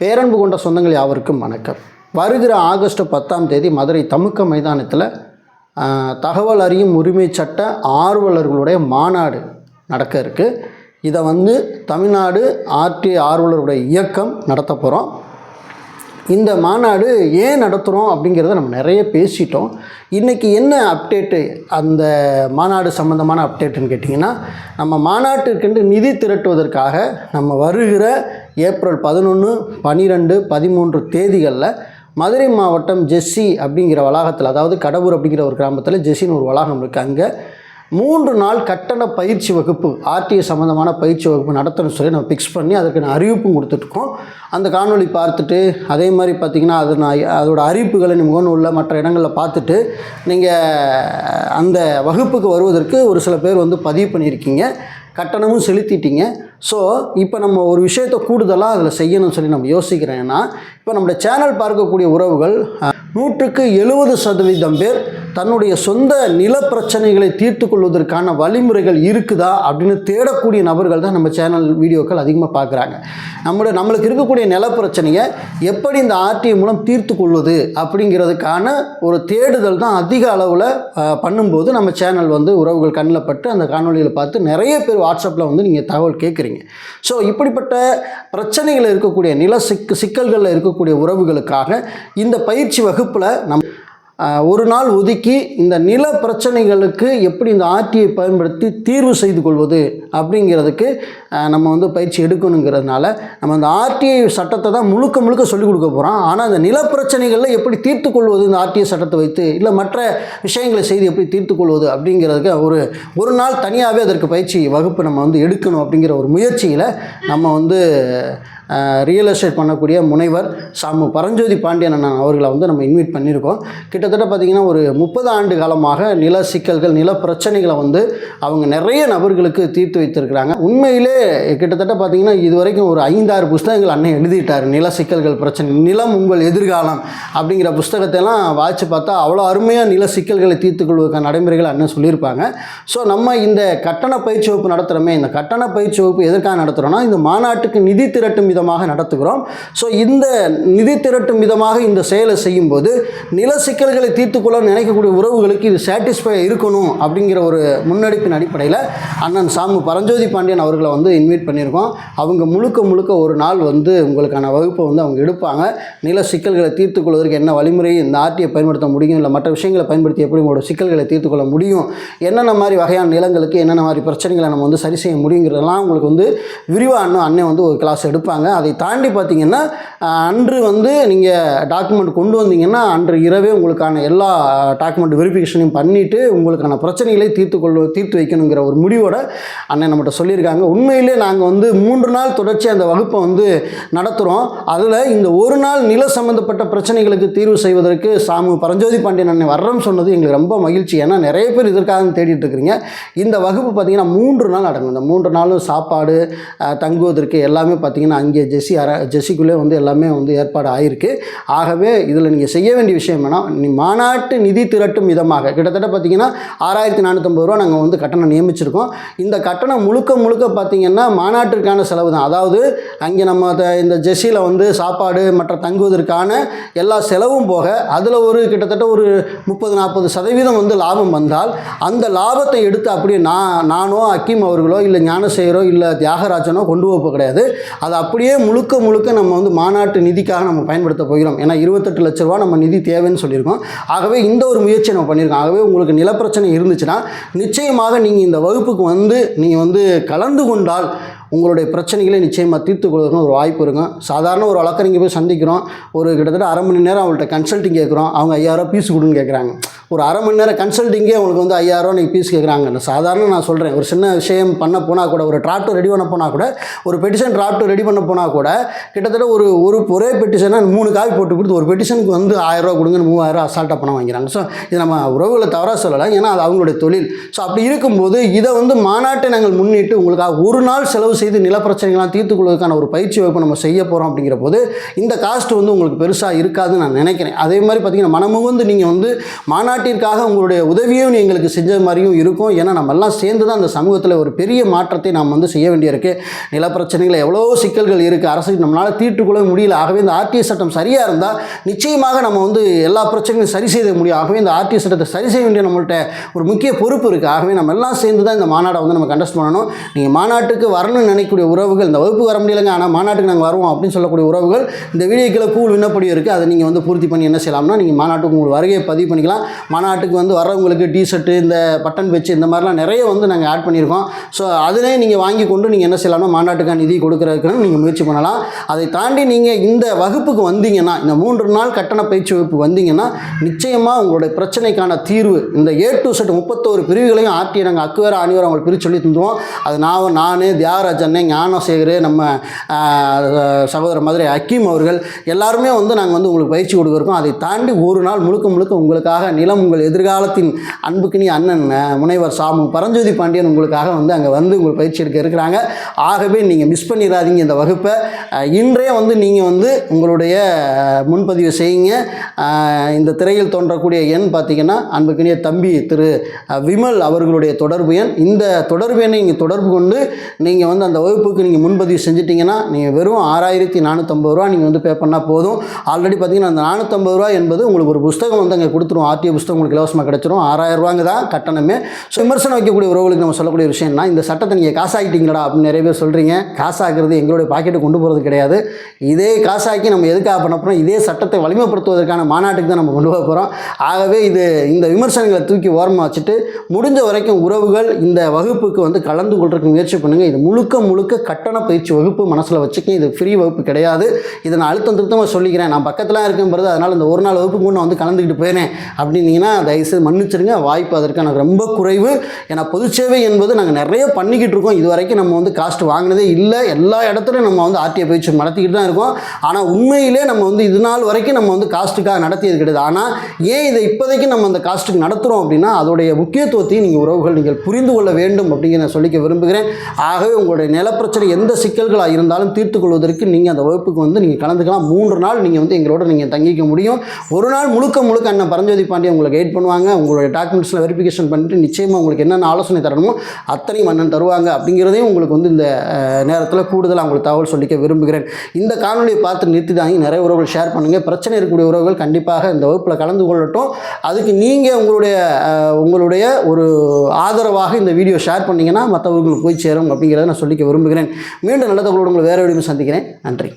பேரன்பு கொண்ட சொந்தங்கள் யாவருக்கும் வணக்கம். வருகிற ஆகஸ்ட் பத்தாம் தேதி மதுரை தமுக்க மைதானத்தில் தகவல் அறியும் உரிமை சட்ட ஆர்வலர்களுடைய மாநாடு நடக்க இருக்குது இதை வந்து தமிழ்நாடு ஆர்டி ஆர்வலருடைய இயக்கம் நடத்த போகிறோம் இந்த மாநாடு ஏன் நடத்துகிறோம் அப்படிங்கிறத நம்ம நிறைய பேசிட்டோம். இன்றைக்கி என்ன அப்டேட்டு அந்த மாநாடு சம்மந்தமான அப்டேட்டுன்னு கேட்டிங்கன்னா நம்ம மாநாட்டிற்கென்று நிதி திரட்டுவதற்காக நம்ம வருகிற ஏப்ரல் பதினொன்று பன்னிரெண்டு பதிமூன்று தேதிகளில் மதுரை மாவட்டம் ஜெஸ்ஸி அப்படிங்கிற வளாகத்தில் அதாவது கடவுர் அப்படிங்கிற ஒரு கிராமத்தில் ஜெஸ்ஸின்னு ஒரு வளாகம் இருக்குது அங்கே மூன்று நாள் கட்டண பயிற்சி வகுப்பு ஆர்டிஏ சம்மந்தமான பயிற்சி வகுப்பு நடத்தணும் சொல்லி நம்ம ஃபிக்ஸ் பண்ணி அதற்கு நான் அறிவிப்பும் கொடுத்துட்ருக்கோம். அந்த காணொளி பார்த்துட்டு அதே மாதிரி பார்த்திங்கன்னா அது நான் அதோட அறிவிப்புகளை முகநூலில் உள்ள மற்ற இடங்களில் பார்த்துட்டு நீங்கள் அந்த வகுப்புக்கு வருவதற்கு ஒரு சில பேர் வந்து பதிவு பண்ணியிருக்கீங்க. கட்டணமும் செலுத்திட்டீங்க. ஸோ இப்போ நம்ம ஒரு விஷயத்தை கூடுதலாக அதில் செய்யணும்னு சொல்லி நம்ம யோசிக்கிறேன்னா இப்போ நம்மளோட சேனல் பார்க்கக்கூடிய உறவுகள் நூற்றுக்கு எழுபது சதவீதம் பேர் தன்னுடைய சொந்த நில பிரச்சனைகளை தீர்த்து கொள்வதற்கான வழிமுறைகள் இருக்குதா அப்படின்னு தேடக்கூடிய நபர்கள் தான் நம்ம சேனல் வீடியோக்கள் அதிகமாக பார்க்குறாங்க. நம்மளுடைய நம்மளுக்கு இருக்கக்கூடிய நில பிரச்சனையை எப்படி இந்த ஆர்டிஐ மூலம் தீர்த்து கொள்வது அப்படிங்கிறதுக்கான ஒரு தேடுதல் தான் அதிக அளவில் பண்ணும்போது நம்ம சேனல் வந்து உறவுகள் கண்ணில் பட்டு அந்த காணொலியில் பார்த்து நிறைய பேர் வாட்ஸ்அப்பில் வந்து நீங்கள் தகவல் கேட்குறீங்க. ஸோ இப்படிப்பட்ட பிரச்சனைகள் இருக்கக்கூடிய நில சிக்க சிக்கல்களில் இருக்கக்கூடிய உறவுகளுக்காக இந்த பயிற்சி வகை வகுப்பில் நம் ஒரு நாள் ஒதுக்கி இந்த நில பிரச்சனைகளுக்கு எப்படி இந்த ஆர்டிஐ பயன்படுத்தி தீர்வு செய்து கொள்வது அப்படிங்கிறதுக்கு நம்ம வந்து பயிற்சி எடுக்கணுங்கிறதுனால நம்ம அந்த ஆர்டிஐ சட்டத்தை தான் முழுக்க முழுக்க சொல்லிக் கொடுக்க போகிறோம் ஆனால் அந்த நில பிரச்சனைகளில் எப்படி தீர்த்து கொள்வது இந்த ஆர்டிஐ சட்டத்தை வைத்து இல்லை மற்ற விஷயங்களை செய்து எப்படி தீர்த்து கொள்வது அப்படிங்கிறதுக்கு ஒரு ஒரு நாள் தனியாகவே அதற்கு பயிற்சி வகுப்பு நம்ம வந்து எடுக்கணும் அப்படிங்கிற ஒரு முயற்சியில் நம்ம வந்து ரியல் எஸ்டேட் பண்ணக்கூடிய முனைவர் சாமு பரஞ்சோதி பாண்டியன் அண்ணன் அவர்களை வந்து நம்ம இன்வைட் பண்ணியிருக்கோம். கிட்டத்தட்ட பார்த்திங்கன்னா ஒரு முப்பது ஆண்டு காலமாக நில சிக்கல்கள் நில பிரச்சனைகளை வந்து அவங்க நிறைய நபர்களுக்கு தீர்த்து வைத்திருக்கிறாங்க. உண்மையிலே கிட்டத்தட்ட பார்த்திங்கன்னா இது வரைக்கும் ஒரு ஐந்தாறு புஸ்தகங்கள் அண்ணன் எழுதிட்டார். நில சிக்கல்கள் பிரச்சனை நிலம் உங்கள் எதிர்காலம் அப்படிங்கிற புஸ்தகத்தையெல்லாம் வாய்ச்சி பார்த்தா அவ்வளோ அருமையாக நில சிக்கல்களை தீர்த்து கொள்வதற்கான நடைமுறைகள் அண்ணன் சொல்லியிருப்பாங்க. ஸோ நம்ம இந்த கட்டண பயிற்சி வகுப்பு நடத்துகிறோமே இந்த கட்டண பயிற்சி வகுப்பு எதற்காக நடத்துகிறோன்னா இந்த மாநாட்டுக்கு நிதி திரட்டும் விதமாக நடத்துகிறோம். ஸோ இந்த நிதி திரட்டும் விதமாக இந்த செயலை செய்யும்போது நில சிக்கல்கள் தீர்த்துக்கொள்ள நினைக்கக்கூடிய உறவுகளுக்கு இது சாட்டிஸ்ஃபை இருக்கணும் அப்படிங்கிற ஒரு முன்னெடுப்பின் அடிப்படையில் அண்ணன் சாமு பரஞ்சோதி பாண்டியன் அவர்களை வந்து இன்வைட் பண்ணியிருக்கோம். அவங்க முழுக்க முழுக்க ஒரு நாள் வந்து உங்களுக்கான வகுப்பை வந்து அவங்க எடுப்பாங்க. நில சிக்கல்களை தீர்த்துக்கொள்வதற்கு என்ன வழிமுறை இந்த ஆர்டியை பயன்படுத்த முடியும் இல்லை மற்ற விஷயங்களை பயன்படுத்தி எப்படி உங்களோட சிக்கல்களை தீர்த்துக்கொள்ள முடியும் என்னென்ன மாதிரி வகையான நிலங்களுக்கு என்னென்ன மாதிரி பிரச்சனைகளை நம்ம வந்து சரி செய்ய முடியுங்கிறதெல்லாம் உங்களுக்கு வந்து விரிவாக அண்ணன் அண்ணன் வந்து ஒரு கிளாஸ் எடுப்பாங்க. அதை தாண்டி பார்த்தீங்கன்னா அன்று வந்து நீங்கள் டாக்குமெண்ட் கொண்டு வந்தீங்கன்னா அன்று இரவே உங்களுக்கான எல்லா டாக்குமெண்ட் வெரிஃபிகேஷனையும் பண்ணிவிட்டு உங்களுக்கான பிரச்சனைகளை தீர்த்து கொள்ள தீர்த்து வைக்கணுங்கிற ஒரு முடிவோட அண்ணன் நம்மகிட்ட சொல்லியிருக்காங்க. உண்மையிலே நாங்கள் வந்து மூன்று நாள் தொடர்ச்சி அந்த வகுப்பை வந்து நடத்துகிறோம் அதில் இந்த ஒரு நாள் நில சம்பந்தப்பட்ட பிரச்சனைகளுக்கு தீர்வு செய்வதற்கு சாமு பரஞ்சோதி பாண்டியன் அண்ணன் வர்றோம்னு சொன்னது எங்களுக்கு ரொம்ப மகிழ்ச்சி. ஏன்னா நிறைய பேர் இதற்காக தேடிட்டு இருக்கிறீங்க. இந்த வகுப்பு பார்த்தீங்கன்னா மூன்று நாள் நடக்கும். இந்த மூன்று நாளும் சாப்பாடு தங்குவதற்கு எல்லாமே பார்த்தீங்கன்னா அங்கே ஜெஸ்ஸி அர ஜெஸ்ஸிக்குள்ளே வந்து எல்லாமே வந்து ஏற்பாடு ஆகிருக்கு ஆகவே இதில் நீங்கள் செய்ய வேண்டிய விஷயம் என்ன மாநாட்டு நிதி திரட்டும் விதமாக. கிட்டத்தட்ட பார்த்தீங்கன்னா ஆறாயிரத்தி நானூற்றம்பது ரூபா நாங்கள் வந்து கட்டணம் நியமிச்சிருக்கோம். இந்த கட்டணம் முழுக்க முழுக்க பார்த்தீங்கன்னா மாநாட்டிற்கான செலவு தான். அதாவது அங்கே நம்ம இந்த ஜெஸ்ஸியில் வந்து சாப்பாடு மற்ற தங்குவதற்கான எல்லா செலவும் போக அதில் ஒரு கிட்டத்தட்ட ஒரு முப்பது நாற்பது சதவீதம் வந்து லாபம் வந்தால் அந்த லாபத்தை எடுத்து அப்படியே நான் நானோ அக்கீம் அவர்களோ இல்லை ஞானசேகரோ இல்லை தியாகராஜனோ கொண்டு போக கிடையாது. அது அப்படியே முழுக்க முழுக்க நம்ம வந்து மாநாட்டு நிதிக்காக நம்ம பயன்படுத்த போகிறோம். ஏன்னா இருபத்தெட்டு லட்ச ரூபா நம்ம நிதி தேவைன்னு சொல்லியிருக்கோம். ஆகவே இந்த ஒரு முயற்சியை நம்ம பண்ணியிருக்கோம். ஆகவே உங்களுக்கு நிலப்பிரச்சனை இருந்துச்சுன்னா நிச்சயமாக நீங்கள் இந்த வகுப்புக்கு வந்து நீங்கள் வந்து கலந்து கொண்டால் உங்களுடைய பிரச்சனைகளை நிச்சயமாக தீர்த்து கொள்வதற்கு ஒரு வாய்ப்பு இருக்கும். சாதாரண ஒரு வழக்கறிஞர் போய் சந்திக்கிறோம். ஒரு கிட்டத்தட்ட அரை மணி நேரம் அவங்கள்ட்ட கன்சல்ட்டிங் கேட்குறோம். அவங்க ஐயாயிரம் பீஸ் கொடுன்னு கேட்குறாங்க. ஒரு அரை மணி நேரம் கன்சல்ட்டிங்கே உங்களுக்கு வந்து ஐயாயிரம் நீங்கள் பீஸ் கேட்குறாங்க நான் சாதாரண நான் சொல்கிறேன் ஒரு சின்ன விஷயம் பண்ண போனால் கூட ஒரு டிராப்டர் ரெடி பண்ண போனால் கூட ஒரு பெட்டிஷன் டிராப்டர் ரெடி பண்ண போனால் கூட கிட்டத்தட்ட ஒரு ஒரு ஒரே பெட்டிஷனை மூணு காய் போட்டு கொடுத்து ஒரு பெட்டிஷனுக்கு வந்து ஆயிரரூவா கொடுங்க மூவாயிரம் அசால்ட்டாக பணம் வாங்கிறாங்க ஸோ இது நம்ம உறவுகளை தவறாக சொல்லலாம். ஏன்னா அது அவங்களுடைய தொழில். ஸோ அப்படி இருக்கும்போது இதை வந்து மாநாட்டை நாங்கள் முன்னிட்டு உங்களுக்காக ஒரு நாள் செலவு செய்து நிலப்பிரச்சனைகள்லாம் தீர்த்து கொள்வதற்கான ஒரு பயிற்சி வகுப்பு நம்ம செய்ய போகிறோம் அப்படிங்கிற போது இந்த காஸ்ட் வந்து உங்களுக்கு பெருசாக இருக்காதுன்னு நான் நினைக்கிறேன். அதே மாதிரி பார்த்தீங்கன்னா மனமுகந்து நீங்கள் வந்து மாநாட்டு மாநாட்டிற்காக உங்களுடைய உதவியும் எங்களுக்கு செஞ்ச மாதிரியும் இருக்கும். ஏன்னா நம்ம எல்லாம் சேர்ந்து தான் அந்த சமூகத்தில் ஒரு பெரிய மாற்றத்தை நாம் வந்து செய்ய வேண்டியிருக்கு. நிலப்பிரச்சனைகள் எவ்வளோ சிக்கல்கள் இருக்குது அரசு நம்மளால் தீட்டுக்கொள்ள முடியல. ஆகவே இந்த ஆர்டிஐ சட்டம் சரியாக இருந்தால் நிச்சயமாக நம்ம வந்து எல்லா பிரச்சனையும் சரி செய்ய முடியும். ஆகவே இந்த ஆர்டிஐ சட்டத்தை சரி செய்ய வேண்டிய நம்மள்ட்ட ஒரு முக்கிய பொறுப்பு இருக்குது ஆகவே நம்ம எல்லாம் சேர்ந்து தான் இந்த மாநாடை வந்து நம்ம கண்டஸ்ட் பண்ணணும். நீங்கள் மாநாட்டுக்கு வரணும்னு நினைக்கக்கூடிய உறவுகள் இந்த வகுப்பு வர முடியலைங்க. ஆனால் மாநாட்டுக்கு நாங்கள் வருவோம் அப்படின்னு சொல்லக்கூடிய உறவுகள் இந்த வீடியோக்கில் கூழ் விண்ணப்படி இருக்குது அதை நீங்கள் வந்து பூர்த்தி பண்ணி என்ன செய்யலாம்னா நீங்கள் மாநாட்டுக்கு உங்கள் வருகையை பதிவு பண்ணிக்கலாம். மாநாட்டுக்கு வந்து வர்றவங்களுக்கு டிஷர்ட்டு இந்த பட்டன் வச்சு இந்த மாதிரிலாம் நிறைய வந்து நாங்கள் ஆட் பண்ணியிருக்கோம். ஸோ அதிலே நீங்கள் வாங்கி கொண்டு நீங்கள் என்ன செய்யலாம்னா மாநாட்டுக்கான நிதி கொடுக்குறதுக்குன்னு நீங்கள் முயற்சி பண்ணலாம். அதை தாண்டி நீங்கள் இந்த வகுப்புக்கு வந்தீங்கன்னா இந்த மூன்று நாள் கட்டண பயிற்சி வகுப்பு வந்தீங்கன்னா நிச்சயமாக உங்களுடைய பிரச்சனைக்கான தீர்வு இந்த ஏ டு செட் முப்பத்தோரு பிரிவுகளையும் ஆர்டி நாங்கள் அக்குவேர அணிவரம் அவங்களுக்கு பிரித்து சொல்லி தந்துடுவோம் அது நான் நான் தியாகராஜன் ஞானசேகர் நம்ம சகோதர சகோதரர் மதுரை ஹக்கீம் அவர்கள் எல்லாருமே வந்து நாங்கள் வந்து உங்களுக்கு பயிற்சி கொடுக்குறோம் அதை தாண்டி ஒரு நாள் முழுக்க முழுக்க உங்களுக்காக நிலம் உங்கள் எதிர்காலத்தின் அன்புக்கினி அண்ணன் முனைவர் சாமு பரஞ்சோதி பாண்டியன் உங்களுக்காக வந்து அங்கே வந்து உங்கள் பயிற்சி எடுக்க இருக்கிறாங்க. ஆகவே நீங்கள் மிஸ் பண்ணிடாதீங்க இந்த வகுப்பை. இன்றே வந்து நீங்கள் வந்து உங்களுடைய முன்பதிவு செய்யுங்க. இந்த திரையில் தோன்றக்கூடிய எண் பார்த்தீங்கன்னா அன்புக்கினிய தம்பி திரு விமல் அவர்களுடைய தொடர்பு எண். இந்த தொடர்பு எண்ணை நீங்கள் தொடர்பு கொண்டு நீங்கள் வந்து அந்த வகுப்புக்கு நீங்கள் முன்பதிவு செஞ்சிட்டிங்கன்னா நீங்கள் வெறும் ஆறாயிரத்தி நானூற்றம்பது ரூபா நீங்கள் வந்து பே பண்ணால் போதும். ஆல்ரெடி பார்த்தீங்கன்னா அந்த நானூற்றம்பது ரூபா என்பது உங்களுக்கு ஒரு புஸ்தகம் வந்து அங்கே கொடுத்துரும் ஆர்டிஓ புஸ்தகம் உங்களுக்கு இலவசமாக கிடச்சிரும். ஆறாயிரம் ரூபாங்க தான் கட்டணமே. ஸோ விமர்சனம் வைக்கக்கூடிய உறவுகளுக்கு நம்ம சொல்லக்கூடிய விஷயம்னா இந்த சட்டத்தை நீங்கள் காசாக்கிட்டீங்களா அப்படின்னு நிறைய பேர் சொல்கிறீங்க காசாக்குறது எங்களுடைய பாக்கெட்டு கொண்டு போகிறது கிடையாது. இதே காசாக்கி நம்ம எதுக்காக பண்ண போகிறோம் இதே சட்டத்தை வலிமைப்படுத்துவதற்கான மாநாட்டுக்கு தான் நம்ம கொண்டு போக போகிறோம் ஆகவே இது இந்த விமர்சனங்களை தூக்கி ஓரமாக வச்சுட்டு முடிஞ்ச வரைக்கும் உறவுகள் இந்த வகுப்புக்கு வந்து கலந்து கொள்றதுக்கு முயற்சி பண்ணுங்கள் இது முழுக்க முழுக்க கட்டண பயிற்சி வகுப்பு மனசில் வச்சுக்க இது ஃப்ரீ வகுப்பு கிடையாது. இதை நான் அழுத்தம் திருத்தமாக சொல்லிக்கிறேன். நான் பக்கத்தில் இருக்கும்போது அதனால் இந்த ஒரு நாள் வகுப்பு நான் வந்து கலந்துக்கிட்டு போயினேன் அப்படின்னீங்கன்னா தயவுசெய்து மன்னிச்சிருங்க. வாய்ப்பு அதற்கு எனக்கு ரொம்ப குறைவு. ஏன்னா பொது சேவை என்பது நாங்கள் நிறைய பண்ணிக்கிட்டு இருக்கோம். இது வரைக்கும் நம்ம வந்து காஸ்ட் வாங்கினதே இல்லை. எல்லா இடத்துலையும் நம்ம வந்து ஆர்டிஐ பயிற்சி நடத்திக்கிட்டு தான் இருக்கோம். ஆனால் உண்மையிலே நம்ம வந்து இது நாள் வரைக்கும் நம்ம வந்து காஸ்ட்டுக்காக நடத்தியது கிடையாது. ஆனால் ஏன் இதை இப்போதைக்கு நம்ம அந்த காஸ்ட்டுக்கு நடத்துகிறோம் அப்படின்னா அதோடைய முக்கியத்துவத்தையும் நீங்கள் உறவுகள் நீங்கள் புரிந்து கொள்ள வேண்டும் அப்படிங்கிற நான் சொல்லிக்க விரும்புகிறேன். ஆகவே உங்களுடைய நிலப்பிரச்சனை எந்த சிக்கல்களாக இருந்தாலும் தீர்த்து கொள்வதற்கு நீங்கள் அந்த வகுப்புக்கு வந்து நீங்கள் கலந்துக்கலாம். மூன்று நாள் நீங்கள் வந்து எங்களோட நீங்கள் தங்கிக்க முடியும். ஒரு நாள் முழுக்க முழுக்க அண்ணன் பரஞ்சோதி பாண்டியன் உங்களுக்கு கைட் பண்ணுவாங்க உங்களுடைய டாக்குமெண்ட்ஸில் வெரிஃபிகேஷன் பண்ணிட்டு நிச்சயமாக உங்களுக்கு என்னென்ன ஆலோசனை தரணுமோ அத்தனையும் அண்ணன் தருவாங்க அப்படிங்கிறதையும் உங்களுக்கு வந்து இந்த நேரத்தில் கூடுதலாக உங்களுக்கு தகவல் சொல்லிக்க விரும்புகிறேன். இந்த காணொலியை பார்த்து நிறுத்திதாங்க நிறைய உறவுகள் ஷேர் பண்ணுங்கள் பிரச்சனை இருக்கக்கூடிய உறவுகள் கண்டிப்பாக இந்த வகுப்பில் கலந்து கொள்ளட்டும். அதுக்கு நீங்கள் உங்களுடைய உங்களுடைய ஒரு ஆதரவாக இந்த வீடியோ ஷேர் பண்ணிங்கன்னா மற்றவர்களுக்கு போய் சேரும் அப்படிங்கிறத நான் சொல்லிக்க விரும்புகிறேன். மீண்டும் நல்ல தகவலோடு உங்களை வேறு வீடியோ சந்திக்கிறேன். நன்றி.